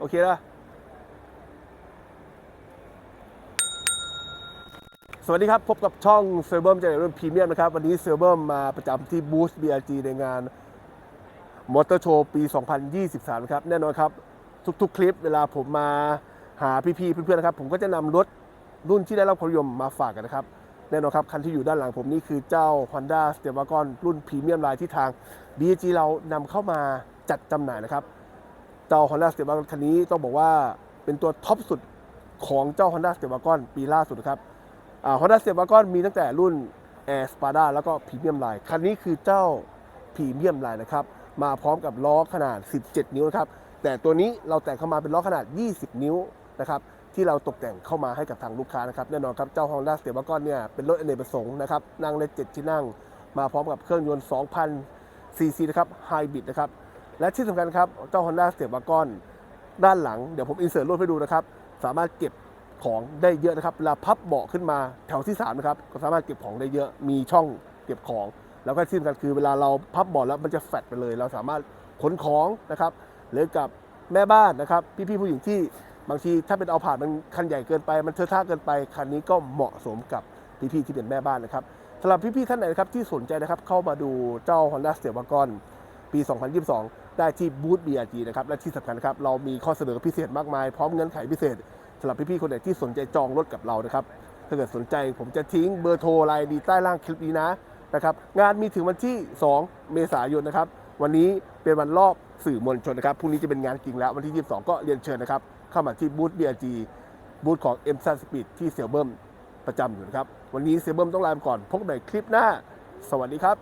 โอเคนะสวัสดีครับ พบกับช่องเซอร์เบิร์มเจเนอเรลพรีเมียมนะครับ วันนี้เซอร์เบิร์มมาประจำที่บูส BRG ในงานมอเตอร์โชว์ปี 2023 ครับ แน่นอนครับ ทุกๆ คลิปเวลาผมมาหาพี่ๆ เพื่อนๆ นะครับ ผมก็จะนำรถรุ่นที่ได้รับความนิยมมาฝากกันนะครับ แน่นอนครับ คันที่อยู่ด้านหลังผมนี่คือเจ้า Honda s t e p w a g o n รุ่นพรีเมียมไลน์ที่ทาง BRG เรานำเข้ามาจัดจำหน่ายนะครับ เจ้า Honda s t e p w a g o n คันนี้ต้องบอกว่าเป็นตัวท็อปสุดของเจ้า Honda s t e p w a g o n ปีล่าสุดครับอ่า Honda s t e p w a g o n มีตั้งแต่รุ่น Air Spada แล้วก็พรีเมียมไลน์คันนี้คือเจ้าพรีเมียมไลน์นะครับมาพร้อมกับล้อขนาด 17 นิ้วนะครับแต่ตัวนี้เราแต่งเข้ามาเป็นล้อขนาด 20 นิ้วนะครับที่เราตกแต่งเข้ามาให้กับทางลูกค้านะครับแน่นอนครับเจ้า Honda s t e p w a g o n เนี่ยเป็นรถอเนกประสงค์นะครับนั่งได้7ที่นั่ง มาพร้อมกับเครื่องยนต์ 2,000ซีซีนะครับไฮบริดนะครับ และที่สำคัญครับ เจ้า Honda s t e p w a g o n ด้านหลังเดี๋ยวผมอินเสิร์ตรูปให้ดูนะครับ สามารถเก็บของได้เยอะนะครับเวลาพับเบาะขึ้นมาแถวที่3นะครับก็สามารถเก็บของได้เยอะมีช่องเก็บของ แล้วก็ที่สำคัญคือเวลาเราพับเบาะแล้วมันจะแฟดไปเลย เราสามารถขนของนะครับหรือกับแม่บ้านนะครับพี่ๆผู้หญิงที่บางทีถ้าเป็นเอาผ่านมันคันใหญ่เกินไปมันเทอะทะเกินไปคันนี้ก็เหมาะสมกับพี่ๆที่เป็นแม่บ้านนะครับสำหรับพี่ๆท่านไหนนะครับที่สนใจนะครับเข้ามาดูเจ้า Honda s t e p w a g o n ปี 2022 ได้ที่บูธ BRG นะครับ และที่สำคัญนะครับ เรามีข้อเสนอพิเศษมากมาย พร้อมเงื่อนไขพิเศษสำหรับพี่ๆ คนไหนที่สนใจจองรถกับเรานะครับ ถ้าเกิดสนใจผมจะทิ้งเบอร์โทรไลน์ดีใต้ล่างคลิปนี้นะนะครับ งานมีถึงวันที่ 2 เมษายนนะครับ วันนี้เป็นวันรอบสื่อมวลชนนะครับ พรุ่งนี้จะเป็นงานจริงแล้ว วันที่ 22 ก็เรียนเชิญนะครับ เข้ามาที่บูธ BRG บูธของ m อ็มซันสปีดที่เซลเบิร์มประจำอยู่นะครับ วันนี้เซลเบิร์มต้องลาไปก่อน พบกันคลิปหน้า สวัสดีครับ